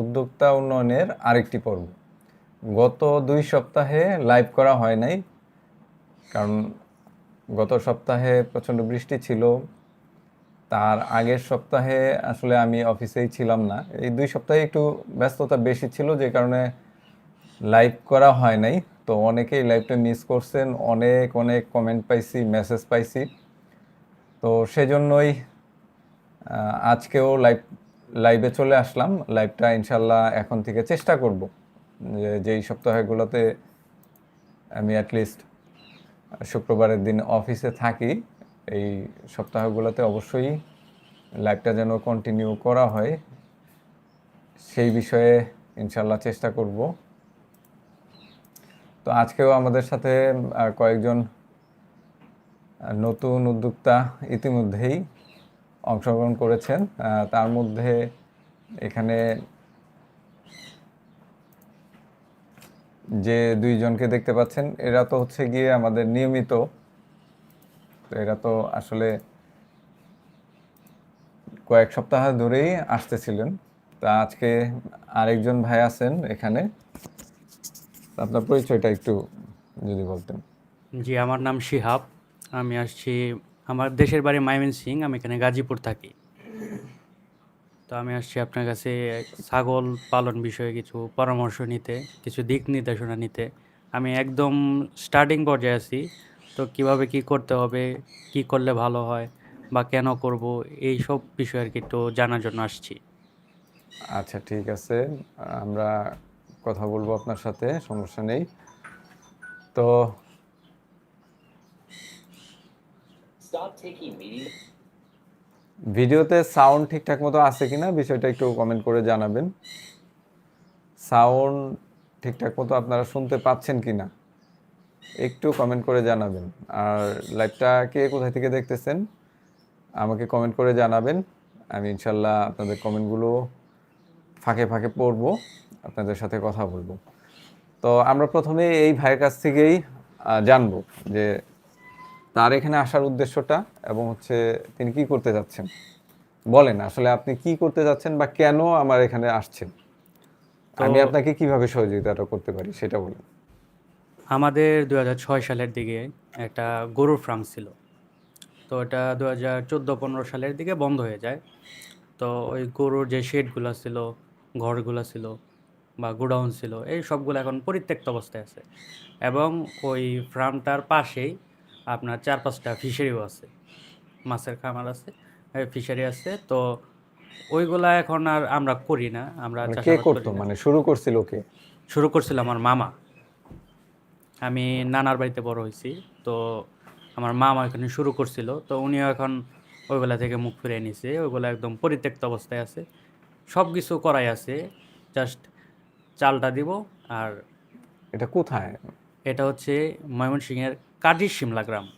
উদ্যোক্তা উন্নয়নের আরেকটি পর্ব। গত দুই সপ্তাহে লাইভ করা হয় নাই, কারণ গত সপ্তাহে প্রচণ্ড বৃষ্টি ছিল। তার আগের সপ্তাহে আসলে আমি অফিসেই ছিলাম না। এই দুই সপ্তাহে একটু ব্যস্ততা বেশি ছিল, যে কারণে লাইভ করা হয় নাই। তো অনেকেই লাইভটা মিস করছেন, অনেক অনেক কমেন্ট পাইছি মেসেজ পাইছি। তো সেজন্যই আজকেও লাইভ লাইভে চলে আসলাম। লাইভটা ইনশাল্লাহ এখন থেকে চেষ্টা করব যে যেই সপ্তাহগুলোতে আমি অ্যাটলিস্ট শুক্রবারের দিন অফিসে থাকি, এই সপ্তাহগুলোতে অবশ্যই লাইভটা যেন কন্টিনিউ করা হয়, সেই বিষয়ে ইনশাল্লাহ চেষ্টা করব। তো আজকেও আমাদের সাথে কয়েকজন নতুন উদ্যোক্তা ইতিমধ্যেই অংশগ্রহণ করেছেন তার মধ্যে এখানে যে দুইজনকে দেখতে পাচ্ছেন, এরা তো হচ্ছে গিয়ে আমাদের নিয়মিত এরা তো আসলে কয়েক সপ্তাহ ধরেই আসতেছিলেন। তা আজকে আরেকজন ভাই আছেন এখানে। আপনার পরিচয়টা একটু যদি বলতেন। জি, আমার নাম শিহাব। আমি আসছি আমার দেশের বাড়ি মাইমেন সিং, আমি এখানে গাজীপুর থাকি। তো আমি আসছি আপনার কাছে ছাগল পালন বিষয়ে কিছু পরামর্শ নিতে, কিছু দিক নির্দেশনা নিতে। আমি একদম স্টার্টিং পর্যায়ে আছি, তো কীভাবে কি করতে হবে, কি করলে ভালো হয়, বা কেন করব এই সব বিষয়ে আর কি একটু জানার জন্য আসছি। আচ্ছা ঠিক আছে। আমরা কথা বলব আপনার সাথে, সমস্যা নেই। তো ভিডিওতে সাউন্ড ঠিকঠাক মতো আছে কিনা বিষয়টা একটু কমেন্ট করে জানাবেন। সাউন্ড ঠিকঠাক মতো আপনারা শুনতে পাচ্ছেন কিনা একটু কমেন্ট করে জানাবেন। আর লাইভটা কে কোথায় থেকে দেখতেছেন আমাকে কমেন্ট করে জানাবেন। আমি ইনশাল্লাহ আপনাদের কমেন্টগুলো ফাঁকে ফাঁকে পড়ব, আপনাদের সাথে কথা বলব। তো আমরা প্রথমে এই ভাইয়ের কাছ থেকেই জানব যে তার এখানে আসার উদ্দেশ্যটা এবং হচ্ছে তিনি কি করতে যাচ্ছেন? বলেন আসলে আপনি কি করতে যাচ্ছেন বা কেন আমার এখানে আসছেন? আমি আপনাকে কীভাবে সহযোগিতাটা করতে পারি সেটা বলুন। আমাদের দু হাজার ছয় সালের দিকে একটা গরুর ফার্ম ছিল। তো এটা দু হাজার চোদ্দ পনেরো সালের দিকে বন্ধ হয়ে যায়। তো ওই গরুর যে শেডগুলো ছিল ঘরগুলো ছিল বা গোডাউন ছিল এই সবগুলো এখন পরিত্যক্ত অবস্থায় আছে। এবং ওই ফার্মটার পাশেই আপনার চার পাঁচটা ফিশারিও আছে মাছের খামার আছে ফিশারি আছে তো ওইগুলা এখন আর আমরা করি না আমরা মানে কে করতো? মানে শুরু করছিল কে? শুরু করছিল আমার মামা। আমি নানার বাড়িতে বড় হয়েছি তো আমার মামা এখানে শুরু করছিল তো উনিও এখন ওইগুলা থেকে মুখ ফিরিয়ে নিছে ওইগুলো একদম পরিত্যক্ত অবস্থায় আছে। সব কিছু করাই আছে জাস্ট চালটা দিব আর এটা কোথায়? এটা হচ্ছে ময়মনসিংহের কাজী শিমলা গ্রাম।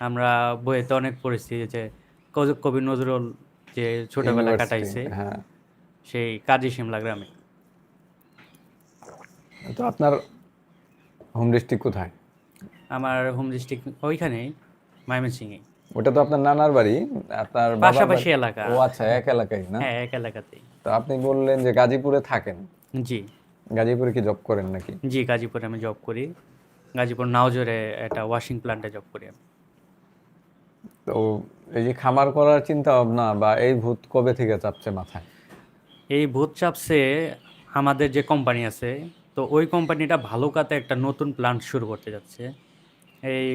আমরা বইয়েতে অনেক পড়েছি যে কবি- নজরুল যে ছোটবেলা কাটাইছে হ্যাঁ। সেই কাজী শিমলা গ্রামে। তো আপনার হোম ডিস্ট্রিক্ট কোথায়? আমার হোম ডিস্ট্রিক্ট ওইখানেই ময়মনসিংহে। ওটা তো আপনার নানার বাড়ি আপনার পাশাপাশি এলাকা। ও আচ্ছা এক এলাকায় না? হ্যাঁ এক এলাকাতেই। তো আপনি বললেন যে গাজীপুরে থাকেন। জি। গাজীপুরে কি জব করেন নাকি? জি গাজীপুরে আমি জব করি। গাজীপুর নাওজোরে একটা ওয়াশিং প্ল্যান্টে জব করি আমি। তো এই যে খামার করার চিন্তা ভাবনা বা এই ভূত কবে থেকে চাপছে মাথায়? এই ভূত চাপছে আমাদের যে কোম্পানি আছে তো ওই কোম্পানিটা ভালো কাতে একটা নতুন প্ল্যান্ট শুরু করতে যাচ্ছে। এই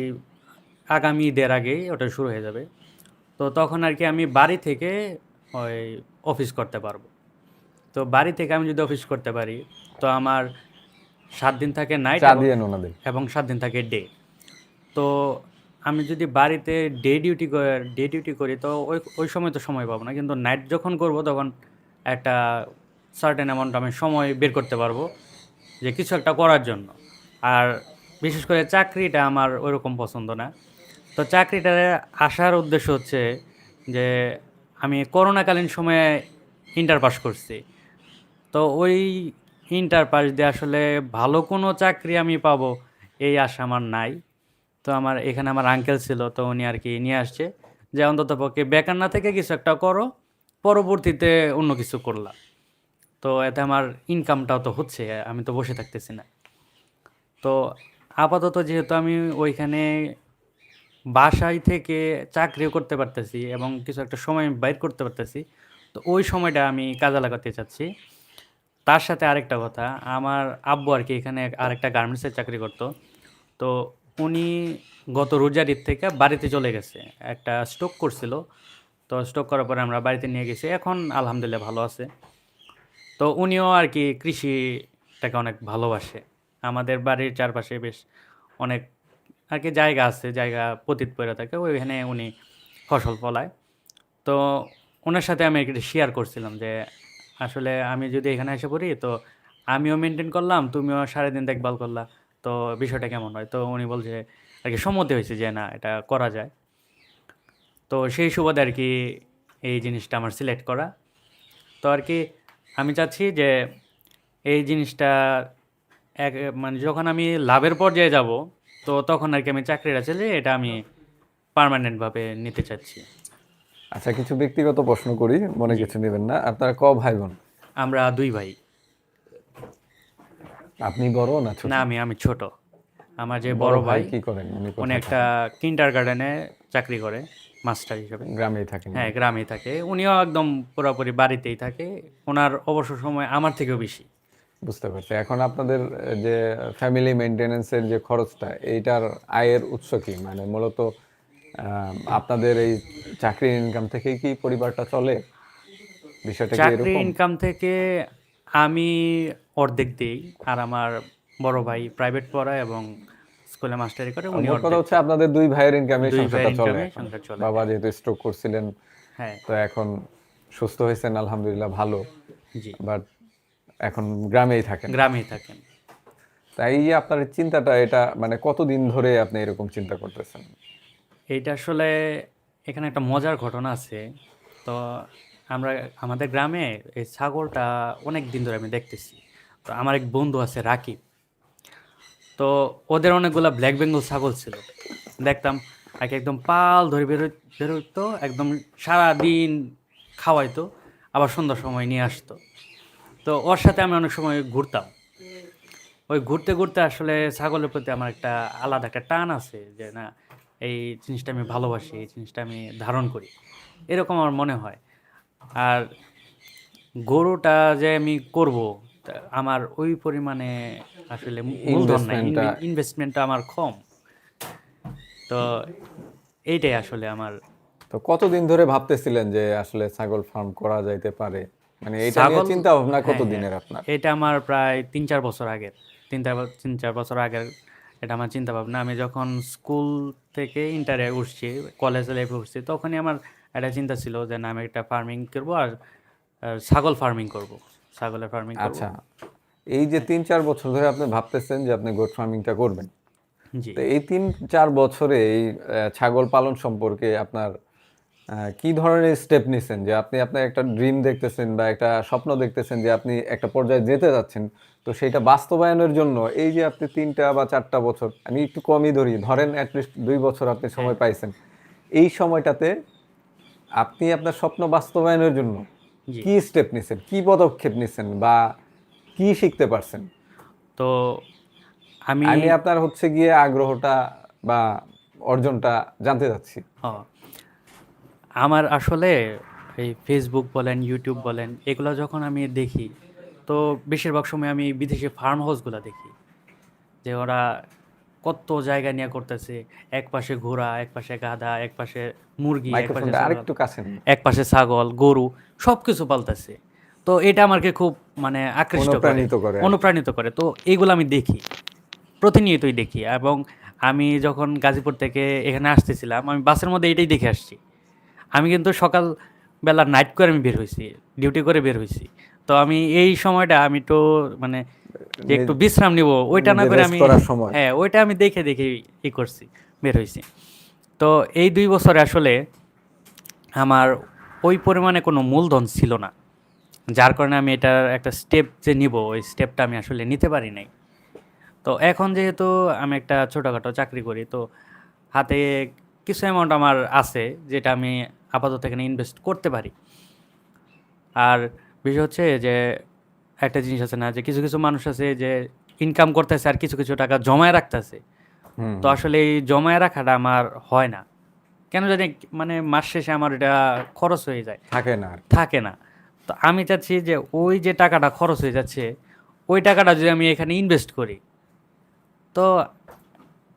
আগামী ঈদের আগেই ওটা শুরু হয়ে যাবে। তো তখন আর কি আমি বাড়ি থেকে ওই অফিস করতে পারব। তো বাড়ি থেকে আমি যদি অফিস করতে পারি তো আমার সাত দিন থাকে নাইট ওনাদের। এবং সাত দিন থাকে ডে তো আমি যদি বাড়িতে ডে ডিউটি ডে ডিউটি করি তো ওই ওই সময় তো সময় পাবো না। কিন্তু নাইট যখন করব তখন একটা সার্টেন অ্যামাউন্ট আমি সময় বের করতে পারব যে কিছু একটা করার জন্য। আর বিশেষ করে চাকরিটা আমার ওইরকম পছন্দ না। তো চাকরিটারে আসার উদ্দেশ্য হচ্ছে যে আমি করোনাকালীন সময়ে ইন্টার পাস করছি। তো ওই ইন্টার পাস দিয়ে আসলে ভালো কোনো চাকরি আমি পাবো, এই আশা আমার নাই। তো আমার, এখানে আমার আঙ্কেল ছিল, তো উনি আর কি নিয়ে আসছে। যে অন্তত পক্ষে বেকার না থেকে কিছু একটা করো, পরবর্তীতে অন্য কিছু করলাম তো এতে আমার ইনকামটাও তো হচ্ছে, আমি তো বসে থাকতেছি না। তো আপাতত যেহেতু আমি ওইখানে বাসায় থেকে চাকরিও করতে পারতেছি এবং কিছু একটা সময় বাইর করতে পারতেছি, তো ওই সময়টা আমি কাজে লাগাতে চাচ্ছি। তার সাথে আরেকটা কথা, আমার আব্বু আর কি এখানে আরেকটা গার্মেন্টসের চাকরি করতো। তো উনি গত রোজার ঈদ থেকে বাড়িতে চলে গেছে, একটা স্ট্রোক করছিল। তো স্ট্রোক করার পরে আমরা বাড়িতে নিয়ে গেছি, এখন আলহামদুলিল্লাহ ভালো আছে। তো উনিও আর কি কৃষিটাকে অনেক ভালোবাসে। আমাদের বাড়ির চারপাশে বেশ অনেক আর কি জায়গা আছে, জায়গা পতিত পড়ে থাকে, ওইখানে উনি ফসল ফলায়। তো ওনার সাথে আমি এটা শেয়ার করছিলাম যে আসলে আমি যদি এখানে এসে পড়ি, তো আমিও মেনটেন করলাম, তুমিও সারাদিন দেখভাল করলা। তো বিষয়টা কেমন হয়? তো উনি বলছে আর কি, সম্মতি হয়েছে যে না, এটা করা যায়। তো সেই সুবাদে আর কি এই জিনিসটা আমার সিলেক্ট করা। তো আর কি আমি চাচ্ছি যে এই জিনিসটা এক মানে যখন আমি লাভের পর্যায়ে যাব, তো তখন আর কি আমি চাকরিটা চলে এটা আমি পার্মানেন্টভাবে নিতে চাচ্ছি। আচ্ছা কিছু ব্যক্তিগত প্রশ্ন করি মনে কিছু নেবেন না। আপনারা ক ভাই বোন? আমরা দুই ভাই। আপনি বড় না ছোট? না আমি আমি ছোট। আমার যে বড় ভাই কি করেন? উনি একটা কিন্ডার গার্ডেনে চাকরি করে মাস্টার হিসেবে। গ্রামেই থাকেন হ্যাঁ গ্রামেই থাকে। উনিও একদম পুরোপুরি বাড়িতেই থাকে। ওনার অবসর সময় আমার থেকেও বেশি। বুঝতে পারছি। এখন আপনাদের যে ফ্যামিলি মেনটেনেন্সের যে খরচটা এইটার আয়ের উৎস কি? মানে মূলত আপনাদের এই চাকরির ইনকাম থেকেই কি পরিবারটা চলে? বিষয়টা চাকরি ইনকাম থেকে আমি অর্ধেক দিই আর আমার বড় ভাই প্রাইভেট পড়ায় এবং স্কুলে মাস্টারি করে উনি মোট কথা হচ্ছে আপনাদের দুই ভাইয়ের ইনকামে সংসারটা চলে। বাবা যেহেতু স্ট্রোক করছিলেন হ্যাঁ। তো এখন সুস্থ হয়েছেন আলহামদুলিল্লাহ ভালো। জি। বাট এখন গ্রামেই থাকেন। গ্রামেই থাকেন। তাই এই আপনার চিন্তাটা এটা মানে কতদিন ধরে আপনি এরকম চিন্তা করতেছেন? এইটা আসলে এখানে একটা মজার ঘটনা আছে। তো আমরা, আমাদের গ্রামে এই ছাগলটা অনেক দিন ধরে আমি দেখতেছি। তো আমার এক বন্ধু আছে, রাকিব। তো ওদের অনেকগুলা ব্ল্যাক বেঙ্গল ছাগল ছিল। দেখতাম আগে একদম পাল ধরে বেরো বেরোতো একদম সারা দিন খাওয়াইতো, আবার সন্ধ্যার সময় নিয়ে আসতো। তো ওর সাথে আমি অনেক সময় ঘুরতাম। ওই ঘুরতে ঘুরতে আসলে ছাগলের প্রতি আমার একটা আলাদা একটা টান আছে যে না এই জিনিসটা আমি ভালোবাসি এই জিনিসটা আমি ধারণ করি। এরকম আমার মনে হয়। আর গরুটা যে আমি করব আমার ওই পরিমাণে আসলে মূলধন নাই। ইনভেস্টমেন্টটা আমার কম। তো এইটাই আসলে আমার তো কতদিন ধরে ভাবতেছিলেন যে আসলে ছাগল ফার্ম করা যাইতে পারে? মানে এটা নিয়ে চিন্তা ভাবনা হ্যাঁ, কতদিনের হ্যাঁ। আপনার? এটা আমার প্রায় তিন চার বছর আগের। তিন চার তিন চার বছর আগের এটা আমার চিন্তা ভাবনা আমি যখন স্কুল থেকে ইন্টারে উঠছি কলেজ লাইফে উঠছি তখনই আমার একটা চিন্তা ছিল যে না আমি একটা ফার্মিং করব আর ছাগল ফার্মিং করব। ছাগলের ফার্মিং আচ্ছা এই যে তিন চার বছর ধরে আপনি ভাবতেছেন যে আপনি গোট ফার্মিংটা করবেন। তো এই তিন চার বছরে এই ছাগল পালন সম্পর্কে আপনার কি ধরনের স্টেপ নিছেন? যে আপনি আপনার একটা ড্রিম দেখতেছেন বা একটা স্বপ্ন দেখতেছেন যে আপনি একটা পর্যায়ে যেতে যাচ্ছেন। তো সেটা বাস্তবায়নের জন্য এই যে আপনি তিনটা বা চারটা বছর আমি একটু কমই ধরি ধরেন অ্যাটলিস্ট দুই বছর আপনি সময় হ্যাঁ। পাইছেন। এই সময়টাতে আপনি আপনার স্বপ্ন বাস্তবায়নের জন্য কি স্টেপ নিছেন? কি পদক্ষেপ নিছেন বা কি শিখতে পারছেন? তো আমি আমি আপনার হচ্ছে গিয়ে আগ্রহটা বা অর্জনটা জানতে চাচ্ছি। আমার আসলে এই ফেসবুক বলেন ইউটিউব বলেন এগুলো যখন আমি দেখি তো বেশিরভাগ সময় আমি বিদেশি ফার্ম হাউসগুলো দেখি। যে ওরা কত জায়গা নিয়ে করতেছে এক পাশে ঘোড়া এক পাশে গাধা এক পাশে মুরগি এক পাশে ছাগল, আরেকটু কাছে এক পাশে ছাগল গরু সব কিছু পালতেছে। তো এটা আমাকে খুব মানে আকৃষ্ট করে অনুপ্রাণিত করে। অনুপ্রাণিত করে। তো এইগুলো আমি দেখি প্রতিনিয়তই দেখি। এবং আমি যখন গাজীপুর থেকে এখানে আসতেছিলাম আমি বাসের মধ্যে এটাই দেখে আসছি। আমি কিন্তু সকাল বেলা নাইট করে আমি বের হয়েছি ডিউটি করে বের হয়েছি। তো আমি এই সময়টা আমি তো মানে যে একটু বিশ্রাম নিব ওইটা না করে আমি হ্যাঁ ওইটা আমি দেখে দেখে ই করছি বের হয়েছি তো এই দুই বছরে আসলে আমার ওই পরিমাণে কোনো মূলধন ছিল না। যার কারণে আমি এটার একটা স্টেপ যে নিব ওই স্টেপটা আমি আসলে নিতে পারি নাই। তো এখন যেহেতু আমি একটা ছোটোখাটো চাকরি করি তো হাতে কিছু অ্যামাউন্ট আমার আছে যেটা আমি আপাতত এখানে ইনভেস্ট করতে পারি। আর বিষয় হচ্ছে যে একটা জিনিস আছে না যে কিছু কিছু মানুষ আছে যে ইনকাম করতেছে আর কিছু কিছু টাকা জমায় রাখতেছে। তো আসলে এই জমায় রাখাটা আমার হয় না। কেন জানি মানে মাস শেষে আমার এটা খরচ হয়ে যায়। থাকে না। থাকে না। তো আমি চাচ্ছি যে ওই যে টাকাটা খরচ হয়ে যাচ্ছে ওই টাকাটা যদি আমি এখানে ইনভেস্ট করি তো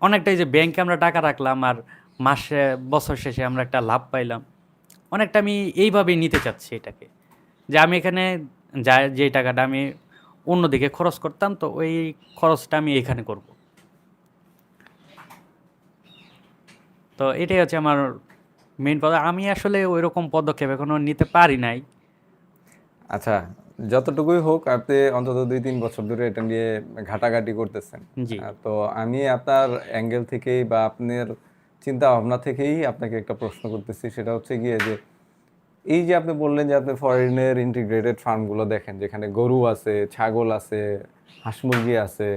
অনেকটাই যে ব্যাংকে আমরা টাকা রাখলাম আর মাসে বছর শেষে আমরা একটা লাভ পাইলাম। অনেকটা আমি এইভাবেই নিতে চাচ্ছি এটাকে। যে আমি এখানে যা যে টাকাটা আমি অন্যদিকে খরচ করতাম তো ওই খরচটা আমি এখানে করব। তো এটাই হচ্ছে আমার মেইন পদ। আমি আসলে ওই রকম পদক্ষেপ এখনও নিতে পারি নাই। আচ্ছা যতটুকুই হোক আপনি অন্তত দুই তিন বছর ধরে এটা নিয়ে ঘাটাঘাটি করতেছেন। তো আমি আপনার অ্যাঙ্গেল থেকেই বা আপনার চিন্তা ভাবনা থেকেই আপনাকে একটা প্রশ্ন করতেছি। সেটা হচ্ছে গিয়ে যে এই যে আপনি বললেন যে আপনি ফরেনের ইন্টিগ্রেটেড ফার্মগুলো দেখেন যেখানে গরু আছে ছাগল আছে হাঁস মুরগি আছে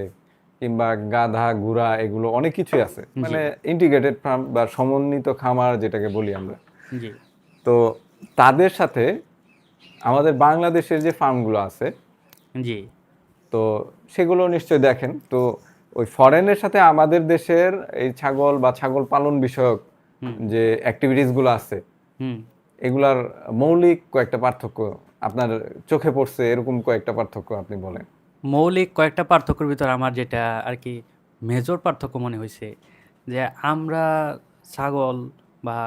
কিংবা গাধা গুড়া এগুলো অনেক কিছুই আছে। মানে ইন্টিগ্রেটেড ফার্ম বা সমন্বিত খামার যেটাকে বলি আমরা। তো তাদের সাথে আমাদের বাংলাদেশের যে ফার্মগুলো আছে জি। তো সেগুলো নিশ্চয়ই দেখেন। তো ওই ফরেনের সাথে আমাদের দেশের এই ছাগল বা ছাগল পালন বিষয়ক। যে অ্যাক্টিভিটিসগুলো আছে এগুলার মৌলিক কয়েকটা পার্থক্য আপনার চোখে পড়ছে এরকম কয়েকটা পার্থক্য আপনি বলেন। মৌলিক কয়েকটা পার্থক্যের ভিতর আমার যেটা আর কি মেজর পার্থক্য মনে হয়েছে যে আমরা ছাগল বা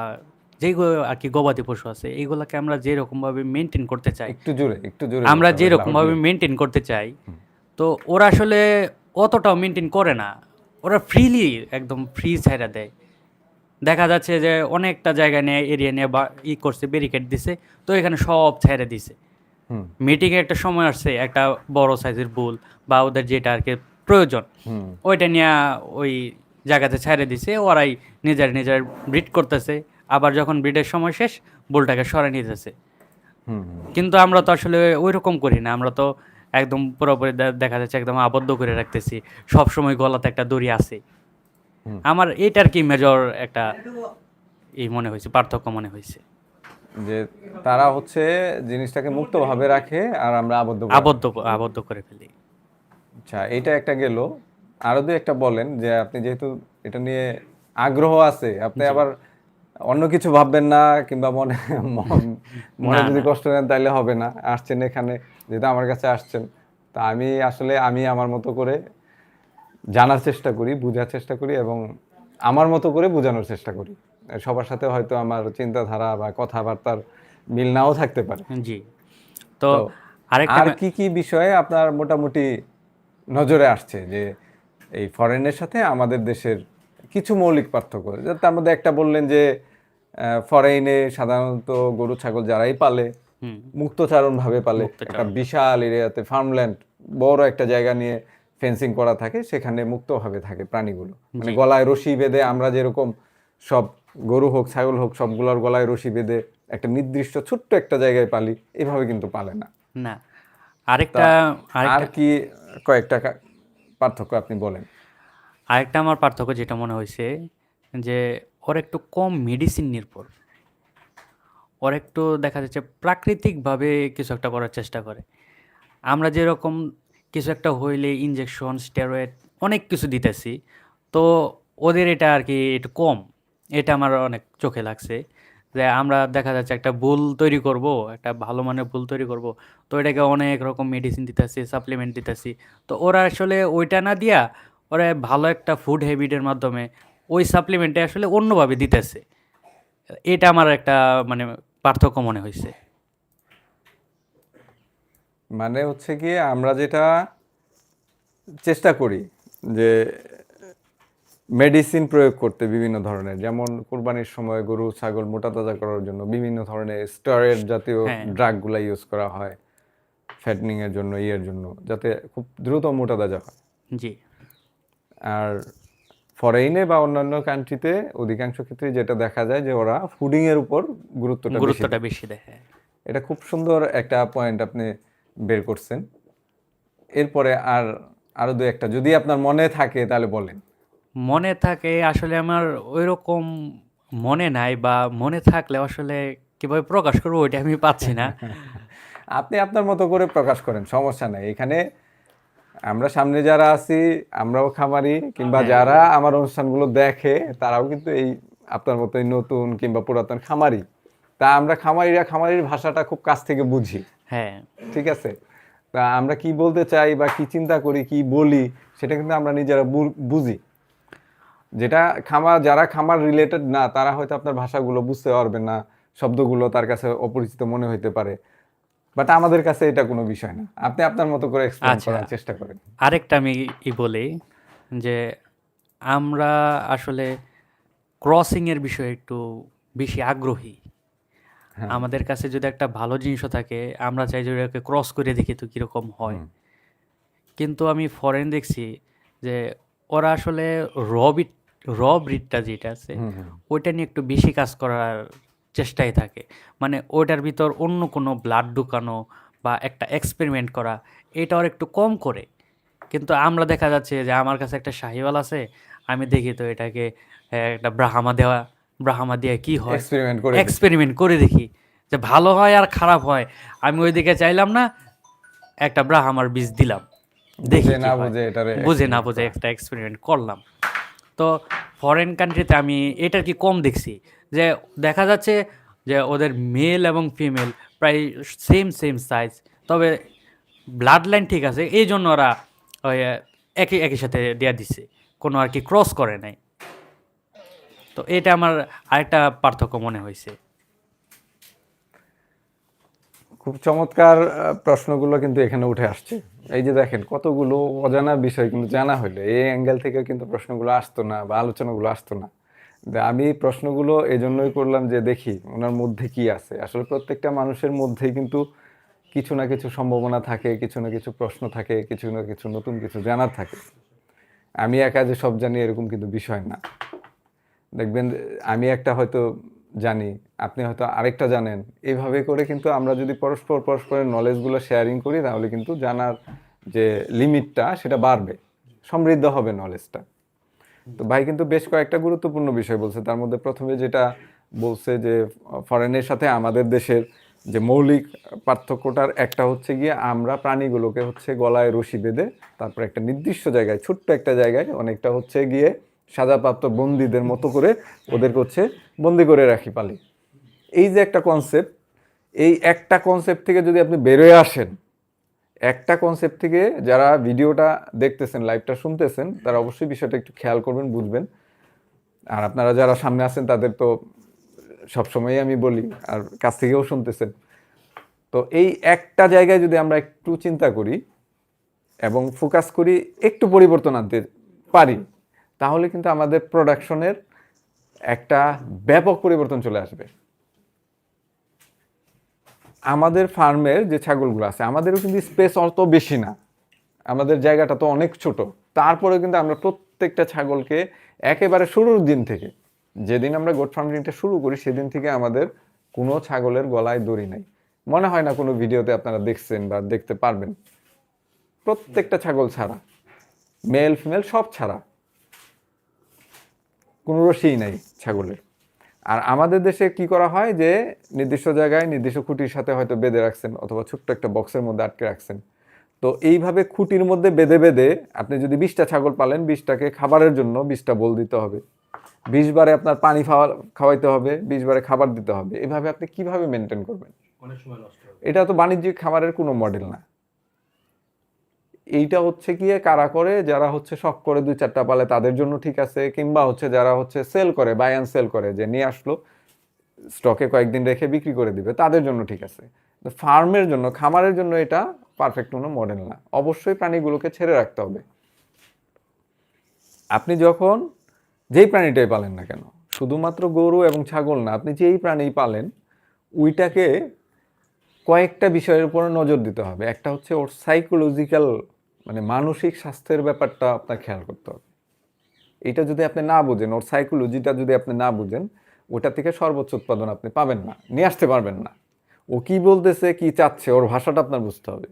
যেগুলো আর কি গবাদি পশু আছে এইগুলোকে আমরা যেরকমভাবে মেনটেন করতে চাই একটু জোরে একটু জোরে আমরা যেরকমভাবে মেনটেন করতে চাই তো ওরা আসলে অতটাও মেনটেন করে না। ওরা ফ্রিলি একদম ফ্রি ছাইরা দেয়। দেখা যাচ্ছে যে অনেকটা জায়গা নিয়ে এরিয়া নিয়ে বা ই করছে ব্যারিকেড দিছে তো এখানে সব ছেড়ে দিছে মিটিংয়ে একটা সময় আসছে একটা বড় সাইজের বুল বা ওদের যেটা আর কি প্রয়োজন ওইটা নিয়ে ওই জায়গাতে ছেড়ে দিছে ওরাই নিজের নিজের ব্রিড করতেছে আবার যখন ব্রিডের সময় শেষ বুলটাকে সরে নিতেছে। কিন্তু আমরা তো আসলে ওই রকম করি না আমরা তো একদম পুরোপুরি দেখা যাচ্ছে একদম আবদ্ধ করে রাখতেছি সব সময় গলাতে একটা দড়ি আছে। আমার এইটার কি মেজর একটা এই মনে হয়েছে পার্থক্য মনে হয়েছে? যে তারা হচ্ছে জিনিসটাকে মুক্তভাবে রাখে আর আমরা আবদ্ধ আবদ্ধ আবদ্ধ করে ফেলি। আচ্ছা এটা একটা গেল। আরও দুই একটা বলেন যে আপনি যেহেতু এটা নিয়ে আগ্রহ আছে আপনি আবার অন্য কিছু ভাববেন না কিংবা মনে মনে যদি কষ্ট নেন তাইলে হবে না। আসছেন এখানে যেহেতু আমার কাছে আসছেন। তা আমি আসলে আমি আমার মতো করে জানার চেষ্টা করি বোঝার চেষ্টা করি এবং আমার মতো করে বোঝানোর চেষ্টা করি। সবার সাথে হয়তো আমার চিন্তাধারা বা কথাবার্তার মিল নাও থাকতে পারে। জি। তো আরেকটা আর কি কি বিষয়ে আপনার মোটামুটি নজরে আসছে যে এই ফরেনের সাথে আমাদের দেশের কিছু মৌলিক পার্থক্য? তার মধ্যে একটা বললেন যে ফরেনে সাধারণত গরু ছাগল যারাই পালে মুক্তচারণ ভাবে পালে। একটা বিশাল এরিয়াতে ফার্মল্যান্ড বড় একটা জায়গা নিয়ে ফেন্সিং করা থাকে সেখানে মুক্তভাবে থাকে প্রাণীগুলো। মানে গলায় রশি বেঁধে আমরা যেরকম সব গরু হোক ছাগল হোক সবগুলোর গলায় রশি বেঁধে একটা নির্দিষ্ট ছোট্ট একটা জায়গায় পালি এভাবে কিন্তু পালে না। না। আরেকটা আর কি কয়েকটা পার্থক্য আপনি বলেন? আরেকটা আমার পার্থক্য যেটা মনে হয়েছে যে ওর একটু কম মেডিসিন নির্ভর। ওর একটু দেখা যাচ্ছে প্রাকৃতিকভাবে কিছু একটা করার চেষ্টা করে। আমরা যেরকম কিছু একটা হইলে ইনজেকশন স্টেরয়েড অনেক কিছু দিতেছি। তো ওদের এটা আর কি একটু কম। এটা আমার অনেক চোখে লাগছে। যে আমরা দেখা যাচ্ছে একটা বুল তৈরি করব, একটা ভালো মানের বুল তৈরি করব। তো এটাকে অনেক রকম মেডিসিন দিতেছি সাপ্লিমেন্ট দিতেছি। তো ওরা আসলে ওইটা না দিয়া ওরা ভালো একটা ফুড হ্যাবিটের মাধ্যমে ওই সাপ্লিমেন্টে আসলে অন্যভাবে দিতেছে। এটা আমার একটা মানে পার্থক্য মনে হয়েছে মানে হচ্ছে গিয়ে আমরা যেটা চেষ্টা করি যে মেডিসিন প্রয়োগ করতে বিভিন্ন ধরনের যেমন কুরবানির সময় গরু ছাগল মোটা তাজা করার জন্য বিভিন্ন ধরনের স্টেরয়েড জাতীয় হ্যাঁ। ড্রাগগুলা ইউজ করা হয় ফ্যাটনিং এর জন্য ইয়ের জন্য যাতে খুব দ্রুত মোটা তাজা হয়। জি। আর ফরেইনে বা অন্যান্য কান্ট্রিতে অধিকাংশ ক্ষেত্রে যেটা দেখা যায় যে ওরা ফুডিং এর উপর গুরুত্বটা গুরুত্বটা বেশি দেখে এটা খুব সুন্দর একটা পয়েন্ট আপনি বের করছেন। এরপরে আর আরও দু একটা যদি আপনার মনে থাকে তাহলে বলেন। মনে থাকে আসলে আমার ওই রকম মনে নাই বা মনে থাকলে আসলে কীভাবে প্রকাশ করব ওইটা আমি পাচ্ছি না। আপনি আপনার মতো করে প্রকাশ করেন সমস্যা নাই। এখানে আমরা সামনে যারা আছি আমরাও খামারি কিংবা হ্যাঁ। যারা আমার অনুষ্ঠানগুলো দেখে তারাও কিন্তু এই আপনার মতোই নতুন কিংবা পুরাতন খামারি। তা আমরা খামারিরা খামারির ভাষাটা খুব কাছ থেকে বুঝি। হ্যাঁ। ঠিক আছে? তা আমরা কি বলতে চাই বা কি চিন্তা করি কি বলি সেটা কিন্তু আমরা নিজেরা বুঝি। যেটা খামার যারা খামার রিলেটেড না তারা হয়তো আপনার ভাষাগুলো বুঝতে পারবে না শব্দগুলো তার কাছে অপরিচিত মনে হইতে পারে। বাট আমাদের কাছে এটা কোনো বিষয় না। আপনি আপনার মতো করে এক্সপ্লেন আচ্ছা। করার চেষ্টা করেন। আরেকটা আমি ই বলি যে আমরা আসলে ক্রসিং এর বিষয়ে একটু বেশি আগ্রহী। হ্যাঁ। আমাদের কাছে যদি একটা ভালো জিনিসও থাকে আমরা চাই যে ওটাকে ক্রস করে দেখি তো কীরকম হয় হুম। কিন্তু আমি ফরেন দেখছি যে ওরা আসলে র বিট র ব্রিডটা যেটা আছে হুম, হুম। ওইটা নিয়ে একটু বেশি কাজ করার চেষ্টায় থাকে মানে ওইটার ভিতর অন্য কোনো ব্লাড ঢুকানো বা একটা এক্সপেরিমেন্ট করা এটা ওর একটু কম করে কিন্তু আমরা দেখা যাচ্ছে যে আমার কাছে একটা শাহিওয়াল আছে আমি দেখি তো এটাকে একটা ব্রাহামা দেওয়া ব্রাহামা দিয়ে কি হয়? এক্সপেরিমেন্ট করে দেখি। এক্সপেরিমেন্ট করে দেখি। যে ভালো হয় আর খারাপ হয়। আমি ওইদিকে চাইলাম না একটা ব্রাহ্মার বীজ দিলাম। দেখি না। বুঝে এটারে বুঝে না বুঝে একটা এক্সপেরিমেন্ট করলাম। তো ফরেন কান্ট্রিতে আমি এটার কি কম দেখছি? যে দেখা যাচ্ছে যে ওদের মেল এবং ফিমেল প্রায় সেম সেম সাইজ তবে ব্লাড লাইন ঠিক আছে এই জন্য ওরা ওই একই একই সাথে দেওয়া দিচ্ছে কোনো আর কি ক্রস করে নাই। তো এটা আমার আরেকটা পার্থক্য মনে হয়েছে। খুব চমৎকার প্রশ্নগুলো কিন্তু এখানে উঠে আসছে। এই যে দেখেন, কতগুলো অজানা বিষয় কিন্তু জানা হইল। এই অ্যাঙ্গেল থেকে কিন্তু প্রশ্নগুলো আসতো না বা আলোচনাগুলো আসতো না। আমি প্রশ্নগুলো এই জন্যই করলাম যে দেখি, ওনার মধ্যে কি আছে? আসলে প্রত্যেকটা মানুষের মধ্যেই কিন্তু কিছু না কিছু সম্ভাবনা থাকে, কিছু না কিছু প্রশ্ন থাকে, কিছু না কিছু নতুন কিছু জানার থাকে। আমি একা যে সব জানি এরকম কিন্তু বিষয় না। দেখবেন আমি একটা হয়তো জানি, আপনি হয়তো আরেকটা জানেন। এইভাবে করে কিন্তু আমরা যদি পরস্পর পরস্পরের নলেজগুলো শেয়ারিং করি, তাহলে কিন্তু জানার যে লিমিটটা সেটা বাড়বে। সমৃদ্ধ হবে নলেজটা তো ভাই কিন্তু বেশ কয়েকটা গুরুত্বপূর্ণ বিষয় বলছে। তার মধ্যে প্রথমে যেটা বলছে যে ফরেনের সাথে আমাদের দেশের যে মৌলিক পার্থক্যটার একটা হচ্ছে গিয়ে আমরা প্রাণীগুলোকে হচ্ছে গলায় রশি বেঁধে, তারপর একটা নির্দিষ্ট জায়গায়, ছোট্ট একটা জায়গায় অনেকটা হচ্ছে গিয়ে সাজাপ্রাপ্ত বন্দীদের মতো করে ওদেরকে হচ্ছে বন্দি করে রাখি পালি। এই যে একটা কনসেপ্ট এই একটা কনসেপ্ট থেকে যদি আপনি বেরোয় আসেন, একটা কনসেপ্ট থেকে যারা ভিডিওটা দেখতেছেন লাইভটা শুনতেছেন, তারা অবশ্যই বিষয়টা একটু খেয়াল করবেন, বুঝবেন। আর আপনারা যারা সামনে আছেন, তাদের তো সবসময়ই আমি বলি, আর কাছ থেকেও শুনতেছেন। তো এই একটা জায়গায় যদি আমরা একটু চিন্তা করি এবং ফোকাস করি, একটু পরিবর্তন আনতে পারি তাহলে কিন্তু আমাদের প্রোডাকশনের একটা ব্যাপক পরিবর্তন চলে আসবে। আমাদের ফার্মের যে ছাগলগুলো আছে, আমাদেরও কিন্তু স্পেস অত বেশি না। আমাদের জায়গাটা তো অনেক ছোট। তারপরেও কিন্তু আমরা প্রত্যেকটা ছাগলকে একেবারে শুরুর দিন থেকে, যেদিন আমরা গোট ফার্মিংটা শুরু করি, সেদিন থেকে আমাদের কোনো ছাগলের গলায় দড়ি নাই। মনে হয় না কোনো ভিডিওতে আপনারা দেখছেন বা দেখতে পারবেন। প্রত্যেকটা ছাগল ছাড়া মেল ফিমেল সব ছাড়া। কোনো রশিই নাই ছাগলের। আর আমাদের দেশে কি করা হয় যে নির্দিষ্ট জায়গায় নির্দিষ্ট খুঁটির সাথে হয়তো বেঁধে রাখছেন অথবা ছোট্ট একটা বক্সের মধ্যে আটকে রাখছেন। তো এইভাবে খুঁটির মধ্যে বেঁধে বেঁধে আপনি যদি বিশটা ছাগল পালেন বিশটাকে খাবারের জন্য বিশটা বল দিতে হবে। বিশ বারে আপনার পানি খাওয়া খাওয়াইতে হবে বিশ বারে খাবার দিতে হবে। এভাবে আপনি কীভাবে মেনটেন করবেন? এটা তো বাণিজ্যিক খাবারের কোনো মডেল না। এইটা হচ্ছে গিয়ে কারা করে? যারা হচ্ছে শখ করে দুই চারটা পালে তাদের জন্য ঠিক আছে, কিংবা হচ্ছে যারা হচ্ছে সেল করে বাই অ্যান্ড সেল করে, যে নিয়ে আসলো স্টকে কয়েকদিন রেখে বিক্রি করে দিবে, তাদের জন্য ঠিক আছে। ফার্মের জন্য, খামারের জন্য এটা পারফেক্ট কোনো মডেল না। অবশ্যই প্রাণীগুলোকে ছেড়ে রাখতে হবে। আপনি যখন যেই প্রাণীটাই পালেন না কেন, শুধুমাত্র গরু এবং ছাগল না, আপনি যেই প্রাণী পালেন, ওইটাকে কয়েকটা বিষয়ের উপরে নজর দিতে হবে। একটা হচ্ছে ওর সাইকোলজিক্যাল মানে মানসিক স্বাস্থ্যের ব্যাপারটা আপনার খেয়াল করতে হবে। এটা যদি আপনি না বুঝেন, ওর সাইকোলজিটা যদি আপনি না বুঝেন, ওটা থেকে সর্বোচ্চ উৎপাদন আপনি পাবেন না, নিয়ে আসতে পারবেন না। ও কি বলতেছে, কি চাচ্ছে, ওর ভাষাটা আপনার বুঝতে হবে।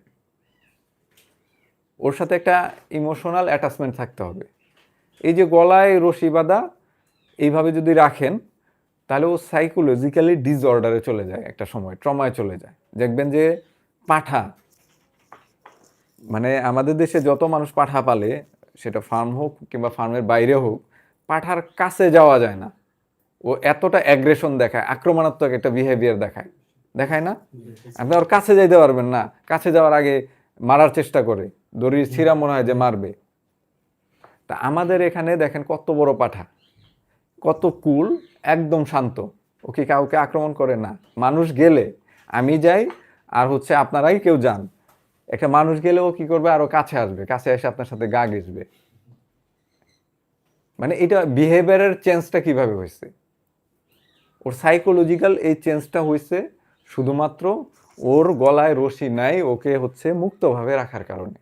ওর সাথে একটা ইমোশনাল অ্যাটাচমেন্ট থাকতে হবে। এই যে গলায় রশি বাঁধা, এইভাবে যদি রাখেন, তাহলে ও সাইকোলজিক্যালি ডিসঅর্ডারে চলে যায় একটা সময় ট্রমায় চলে যায়। দেখবেন যে পাঠা মানে আমাদের দেশে যত মানুষ পাঠা পালে, সেটা ফার্ম হোক কিংবা ফার্মের বাইরে হোক, পাঠার কাছে যাওয়া যায় না। ও এতটা অ্যাগ্রেশন দেখায়, আক্রমণাত্মক একটা বিহেভিয়ার দেখায়। দেখায় না? আপনি ওর কাছে যাইতে পারবেন না। কাছে যাওয়ার আগে মারার চেষ্টা করে। দড়ির ছিঁড়া মনে হয় যে মারবে। তা আমাদের এখানে দেখেন কত বড় পাঠা। কত কুল, একদম শান্ত। ওকে কাউকে আক্রমণ করে না। মানুষ গেলে, আমি যাই, আর হচ্ছে আপনারাই কেউ যান। একটা মানুষ গেলে ও কি করবে? আরও কাছে আসবে, কাছে এসে আপনার সাথে গা ঘেসবে মানে এটা বিহেভিয়ারের চেঞ্জটা কীভাবে হয়েছে? ওর সাইকোলজিক্যাল এই চেঞ্জটা হয়েছে শুধুমাত্র ওর গলায় রশি নাই, ওকে হচ্ছে মুক্তভাবে রাখার কারণে।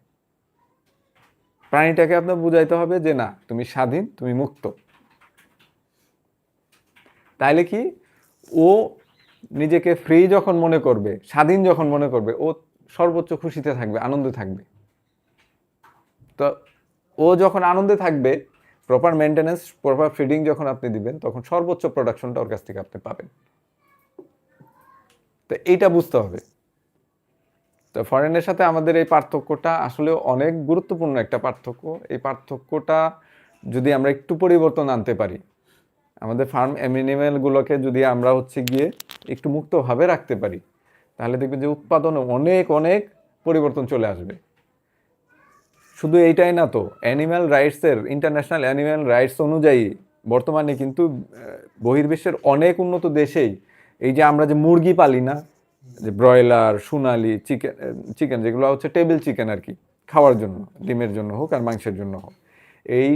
প্রাণীটাকে আপনার বুঝাইতে হবে যে না, তুমি স্বাধীন, তুমি মুক্ত। তাইলে কি? ও নিজেকে ফ্রি যখন মনে করবে, স্বাধীন যখন মনে করবে, ও সর্বোচ্চ খুশিতে থাকবে, আনন্দে থাকবে। তো ও যখন আনন্দে থাকবে প্রপার মেনটেন্যান্স প্রপার ফিডিং যখন আপনি দিবেন, তখন সর্বোচ্চ প্রোডাকশনটা ওর কাছ থেকে আপনি পাবেন। তো এইটা বুঝতে হবে। তো ফরেনের সাথে আমাদের এই পার্থক্যটা আসলে অনেক গুরুত্বপূর্ণ একটা পার্থক্য। এই পার্থক্যটা যদি আমরা একটু পরিবর্তন আনতে পারি, আমাদের ফার্ম অ্যানিমেলগুলোকে যদি আমরা হচ্ছে গিয়ে একটু মুক্তভাবে রাখতে পারি তাহলে দেখবেন যে উৎপাদনে অনেক অনেক পরিবর্তন চলে আসবে। শুধু এইটাই না তো অ্যানিম্যাল রাইটসের ইন্টারন্যাশনাল অ্যানিম্যাল রাইটস অনুযায়ী বর্তমানে কিন্তু বহির্বিশ্বের অনেক উন্নত দেশেই এই যে আমরা যে মুরগি পালি না, যে ব্রয়লার, সোনালি চিকেন চিকেন যেগুলো হচ্ছে টেবিল চিকেন আর কি, খাওয়ার জন্য, ডিমের জন্য হোক আর মাংসের জন্য হোক, এই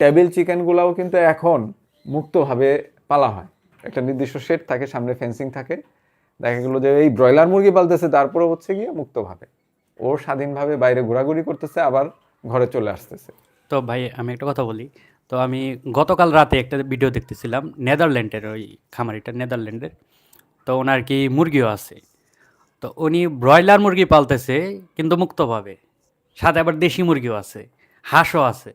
টেবিল চিকেনগুলোও কিন্তু এখন মুক্তভাবে পালা হয়। একটা নির্দিষ্ট শেড থাকে, সামনে ফেন্সিং থাকে দেখা গেলো যে এই ব্রয়লার মুরগি পালতেছে তারপরে হচ্ছে গিয়ে মুক্তভাবে। ও স্বাধীনভাবে বাইরে ঘোরাঘুরি করতেছে, আবার ঘরে চলে আসতেছে। তো ভাই, আমি একটা কথা বলি। তো আমি গতকাল রাতে একটা ভিডিও দেখতেছিলাম, নেদারল্যান্ডের ওই খামারিটা, নেদারল্যান্ডের। তো ওনার কি মুরগিও আছে। তো উনি ব্রয়লার মুরগি পালতেছে, কিন্তু মুক্তভাবে। সাথে আবার দেশি মুরগিও আছে, হাঁসও আছে।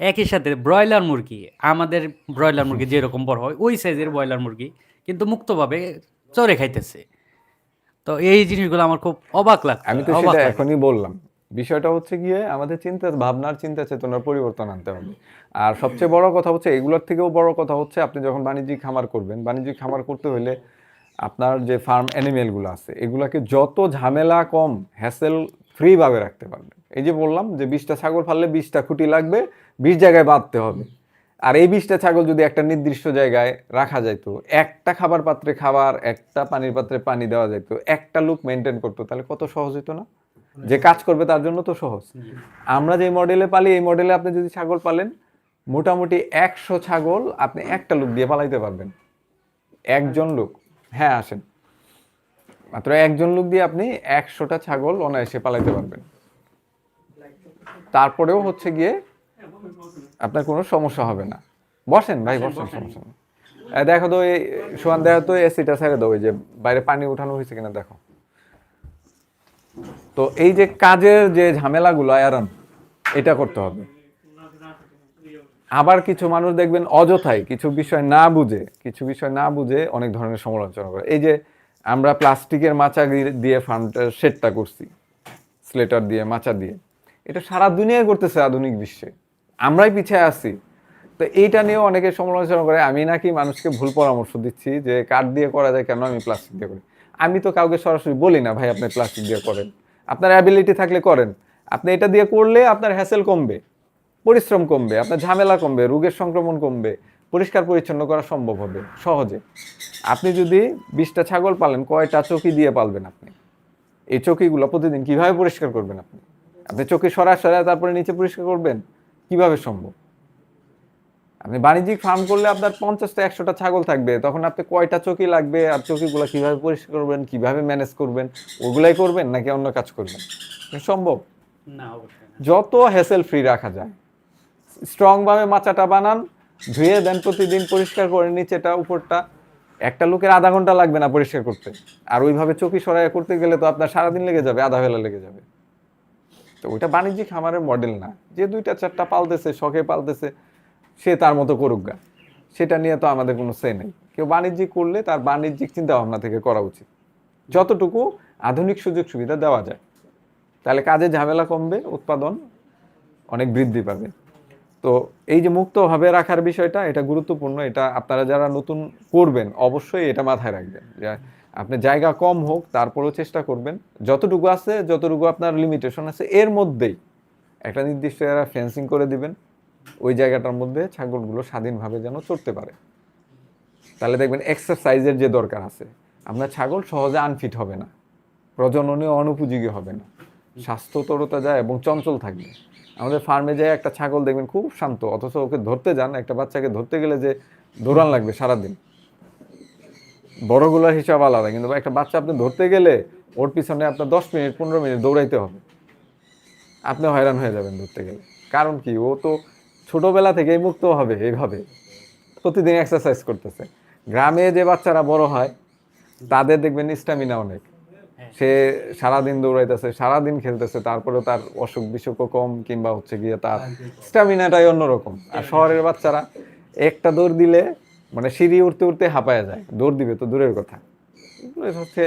একই সাথে ব্রয়লার মুরগি, আমাদের ব্রয়লার মুরগি যেরকম বড় হয়, ওই সাইজের ব্রয়লার মুরগি, কিন্তু মুক্তভাবে চরে খাইতেছে। তো এই জিনিসগুলো আমার খুব অবাক লাগছে আমি তো সেটা এখনই বললাম। বিষয়টা হচ্ছে গিয়ে আমাদের চিন্তা ভাবনার চিন্তা চেতনার পরিবর্তন আনতে হবে। আর সবচেয়ে বড় কথা হচ্ছে এগুলোর থেকেও বড় কথা হচ্ছে আপনি যখন বাণিজ্যিক খামার করবেন বাণিজ্যিক খামার করতে হলে আপনার যে ফার্ম অ্যানিমেলগুলো আছে এগুলাকে যত ঝামেলা কম হ্যাসেল ফ্রিভাবে রাখতে পারবেন। এই যে বললাম যে বিশটা ছাগল ফাললে বিশটা খুঁটি লাগবে বিশ জায়গায় বাঁধতে হবে। আর এই বিশটা ছাগল যদি একটা নির্দিষ্ট জায়গায় রাখা যাইতো একটা খাবার পাত্রে খাবার একটা পানির পাত্রে পানি দেওয়া যাইতো একটা লুক মেনটেন করতো তাহলে কত সহজ হতো না? যে কাজ করবে তার জন্য তো সহজ। আমরা যে মডেলে পালি এই মডেলে আপনি যদি ছাগল পালেন মোটামুটি একশো ছাগল আপনি একটা লোক দিয়ে পালাইতে পারবেন। একজন লোক। হ্যাঁ আসেন। মাত্র একজন লোক দিয়ে আপনি একশোটা ছাগল অনায়াসে পালাইতে পারবেন। তারপরেও হচ্ছে গিয়ে আপনার কোনো সমস্যা হবে না। বসেন ভাই বসেন সমস্যা নেই। দেখো তো এই সোয়ান দেখো তো এসিটা ছেড়ে দাও ওই যে বাইরে পানি উঠানো হয়েছে কিনা দেখো। তো এই যে কাজের যে ঝামেলাগুলো আয়রন এটা করতে হবে। আবার কিছু মানুষ দেখবেন অযথাই কিছু বিষয় না বুঝে কিছু বিষয় না বুঝে অনেক ধরনের সমালোচনা করে। এই যে আমরা প্লাস্টিকের মাচা দিয়ে- দিয়ে ফার্মটা সেটটা করছি স্লেটার দিয়ে মাচা দিয়ে। এটা সারা দুনিয়ায় করতেছে আধুনিক বিশ্বে। আমরাই পিছিয়ে আছি। তো এইটা নিয়েও অনেকে সমালোচনা করে, আমি নাকি মানুষকে ভুল পরামর্শ দিচ্ছি যে কাঠ দিয়ে করা যায় কেন আমি প্লাস্টিক দিয়ে করি? আমি তো কাউকে সরাসরি বলি না, ভাই, আপনি প্লাস্টিক দিয়ে করেন। আপনার অ্যাবিলিটি থাকলে করেন। আপনি এটা দিয়ে করলে আপনার হ্যাসেল কমবে, পরিশ্রম কমবে, আপনার ঝামেলা কমবে, রোগের সংক্রমণ কমবে, পরিষ্কার পরিচ্ছন্ন করা সম্ভব হবে, সহজে। আপনি যদি বিশটা ছাগল পালেন, কয়টা চকি দিয়ে পালবেন আপনি? এই চকিগুলো প্রতিদিন কীভাবে পরিষ্কার করবেন আপনি? আপনি চকি সরা সরা তারপরে নিচে পরিষ্কার করবেন? কীভাবে সম্ভব? আপনি বাণিজ্যিক ফার্ম করলে আপনার পঞ্চাশটা একশোটা ছাগল থাকবে তখন আপনি কয়টা চকি লাগবে আর চকিগুলো কীভাবে পরিষ্কার করবেন কীভাবে ম্যানেজ করবেন ওগুলাই করবেন নাকি অন্য কাজ করবেন? সম্ভব? না যত হ্যাসেল ফ্রি রাখা যায়। স্ট্রংভাবে মাচাটা বানান ধুয়ে দেন প্রতিদিন পরিষ্কার করে নিচেটা উপরটা। একটা লোকের আধা ঘণ্টা লাগবে না পরিষ্কার করতে। আর ওইভাবে চকি সরাই করতে গেলে তো আপনার সারাদিন লেগে যাবে আধা বেলা লেগে যাবে। তো ওইটা বাণিজ্যিক খামারের মডেল না। যে দুইটা, চারটা পালতেছে, শখে পালতেছে, সে তার মতো করুক গা। সেটা নিয়ে তো আমাদের কোনো সে নেই। কেউ বাণিজ্যিক করলে তার বাণিজ্যিক চিন্তা ভাবনা থেকে করা উচিত। যতটুকু আধুনিক সুযোগ সুবিধা দেওয়া যায়। তাহলে কাজে ঝামেলা কমবে, উৎপাদন অনেক বৃদ্ধি পাবে। তো এই যে মুক্তভাবে রাখার বিষয়টা, এটা গুরুত্বপূর্ণ। এটা আপনারা যারা নতুন করবেন, অবশ্যই এটা মাথায় রাখবেন। আপনি জায়গা কম হোক, তারপরেও চেষ্টা করবেন। যতটুকু আছে, যতটুকু আপনার লিমিটেশন আছে, এর মধ্যেই একটা নির্দিষ্ট এরা ফেন্সিং করে দিবেন। ওই জায়গাটার মধ্যে ছাগলগুলো স্বাধীনভাবে যেন চড়তে পারে। তাহলে দেখবেন এক্সারসাইজের যে দরকার আছে, আপনার ছাগল সহজে আনফিট হবে না। প্রজননে অনুপযোগী হবে না। স্বাস্থ্য তরতা যায় এবং চঞ্চল থাকবে। আমাদের ফার্মে যায় একটা ছাগল দেখবেন খুব শান্ত, অথচ ওকে ধরতে যান, একটা বাচ্চাকে ধরতে গেলে যে দৌড়ান লাগবে সারাদিন। বড়গুলোর হিসাব আলাদা কিন্তু একটা বাচ্চা আপনি ধরতে গেলে ওর পিছনে আপনার দশ মিনিট পনেরো মিনিট দৌড়াইতে হবে। আপনি হয়রান হয়ে যাবেন ধরতে গেলে। কারণ কি? ও তো ছোটোবেলা থেকেই মুক্ত হবে এইভাবে। প্রতিদিন এক্সারসাইজ করতেছে। গ্রামে যে বাচ্চারা বড় হয় তাদের দেখবেন স্ট্যামিনা অনেক। সে সারাদিন দৌড়াইতেছে সারাদিন খেলতেছে তারপরে তার অসুখ বিসুখও কম কিংবা হচ্ছে গিয়ে তার স্ট্যামিনাটাই অন্যরকম। আর শহরের বাচ্চারা একটা দৌড় দিলে মানে সিঁড়ি উঠতে উঠতে হাঁপায়া যায় দৌড় দিবে তো দূরের কথা। এগুলো হচ্ছে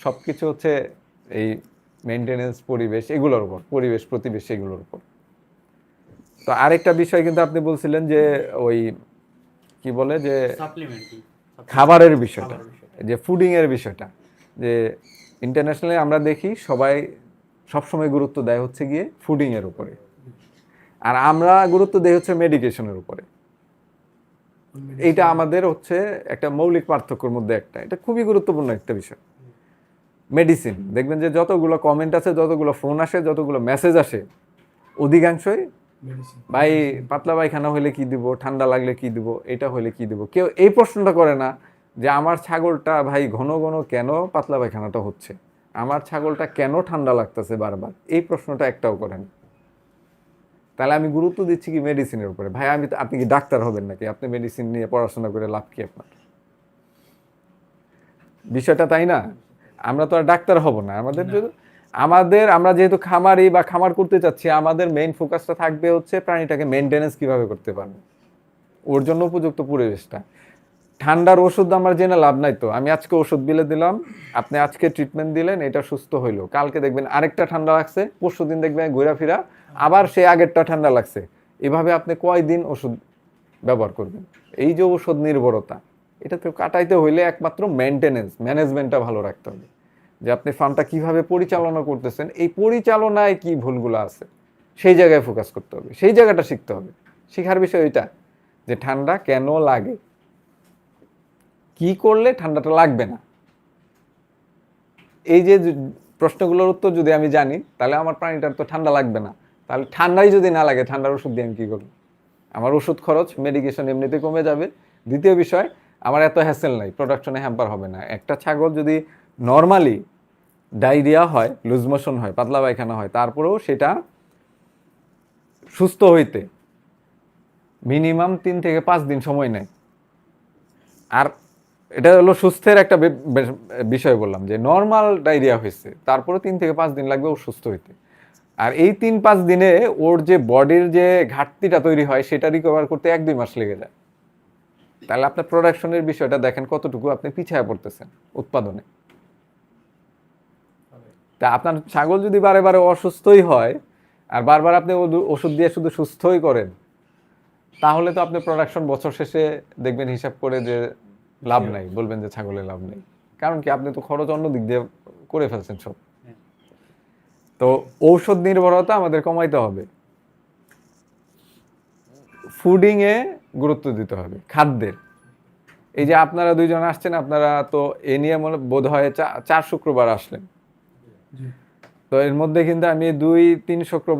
সব কিছু হচ্ছে এই মেনটেনেন্স পরিবেশ এগুলোর উপর পরিবেশ প্রতিবেশ এগুলোর উপর। তো আরেকটা বিষয় কিন্তু আপনি বলছিলেন যে ওই কি বলে যে খাবারের বিষয়টা যে ফুডিং এর বিষয়টা যে ইন্টারন্যাশনালি আমরা দেখি সবাই সবসময় গুরুত্ব দেয় হচ্ছে গিয়ে ফুডিং এর উপরে। আর আমরা গুরুত্ব দেই হচ্ছে মেডিকেশনের উপরে। এইটা আমাদের হচ্ছে একটা মৌলিক পার্থক্যের মধ্যে একটা। এটা খুবই গুরুত্বপূর্ণ একটা বিষয়। মেডিসিন দেখবেন যে যতগুলো কমেন্ট আছে যতগুলো ফোন আসে যতগুলো মেসেজ আসে অধিকাংশই ভাই পাতলা পায়খানা হলে কি দিব ঠান্ডা লাগলে কি দিব এটা হলে কি দিব? কেউ এই প্রশ্নটা করে না যে আমার ছাগলটা ভাই ঘন ঘন কেন পাতলা পায়খানাটা হচ্ছে? আমার ছাগলটা কেন ঠান্ডা লাগতেছে বারবার? এই প্রশ্নটা একটাও করেন। তাহলে আমি গুরুত্ব দিচ্ছি কি মেডিসিনের উপরে। ভাই আমি আপনি কি ডাক্তার হবেন নাকি? আপনি মেডিসিন নিয়ে পড়াশোনা করে লাভ কি আপনার? বিষয়টা তাই না? আমরা তো আর ডাক্তার হব না। আমাদের আমাদের আমরা যেহেতু খামারি বা খামার করতে চাচ্ছি আমাদের মেইন ফোকাসটা থাকবে হচ্ছে প্রাণীটাকে মেনটেনেন্স কীভাবে করতে পারব? ওর জন্য উপযুক্ত পরিবেশটা। ঠান্ডার ওষুধ আমার জেনে লাভ নাই তো। আমি আজকে ওষুধ বিলে দিলাম, আপনি আজকে ট্রিটমেন্ট দিলেন, এটা সুস্থ হইল। কালকে দেখবেন আরেকটা ঠান্ডা লাগছে, পরশু দিন দেখবেন ঘোরা ফিরা আবার সে আগেরটা ঠান্ডা লাগছে। এভাবে আপনি কয়দিন ওষুধ ব্যবহার করবেন? এই যে ওষুধ নির্ভরতা, এটা তো কাটাইতে হইলে একমাত্র মেনটেনেন্স ম্যানেজমেন্টটা ভালো রাখতে হবে। যে আপনি ফার্মটা কীভাবে পরিচালনা করতেছেন, এই পরিচালনায় কি ভুলগুলো আছে, সেই জায়গায় ফোকাস করতে হবে, সেই জায়গাটা শিখতে হবে। শেখার বিষয় এটা যে ঠান্ডা কেন লাগে? কি করলে ঠান্ডাটা লাগবে না? এই যে প্রশ্নগুলোর উত্তর যদি আমি জানি, তাহলে আমার প্রাণীটার তো ঠান্ডা লাগবে না। তাহলে ঠান্ডাই যদি না লাগে, ঠান্ডার ওষুধ দিয়ে আমি কী করব? আমার ওষুধ খরচ মেডিকেশন এমনিতে কমে যাবে। দ্বিতীয় বিষয়, আমার এত হ্যাসেল নাই প্রোডাকশনে হ্যাম্পার হবে না। একটা ছাগল যদি নর্মালি ডায়রিয়া হয় লুজ মোশন হয়, পাতলা পায়খানা হয়, তারপরেও সেটা সুস্থ হইতে মিনিমাম তিন থেকে পাঁচ দিন সময় নেয়। আর এটা হলো সুস্থের একটা বিষয় বললাম, যে নর্মাল ডায়রিয়া হয়েছে, তারপরে তিন থেকে পাঁচ দিন লাগবে ও সুস্থ হইতে। আর এই তিন পাঁচ দিনে ওর যে বডির যে ঘাটতিটা তৈরি হয়, সেটা রিকভার করতে এক দুই মাস লেগে যায়। তাহলে আপনার প্রোডাকশনের বিষয়টা দেখেন কতটুকু আপনি পিছিয়ে পড়তেছেন উৎপাদনে। তা আপনার ছাগল যদি বারে বারে অসুস্থই হয়, আর বারবার আপনি ওষুধ দিয়ে শুধু সুস্থই করেন, তাহলে তো আপনি প্রোডাকশন বছর শেষে দেখবেন হিসাব করে যে লাভ নাই বলবেন যে ছাগলে লাভ নেই। কারণ কি আপনি তো খরচ অন্য দিক দিয়ে করে ফেলছেন সব। তো ঔষধ নির্ভরতা আমাদের কমাইতে হবে। ফুডিং এ গুরুত্ব দিতে হবে খাদ্যের। এই যে আপনারা দুইজন আসছেন আপনারা তো এ নিয়ে মনে বোধ হয় চার শুক্রবার আসলেন। তো এর মধ্যে কিন্তু আমি দুই তিন শুক্রবার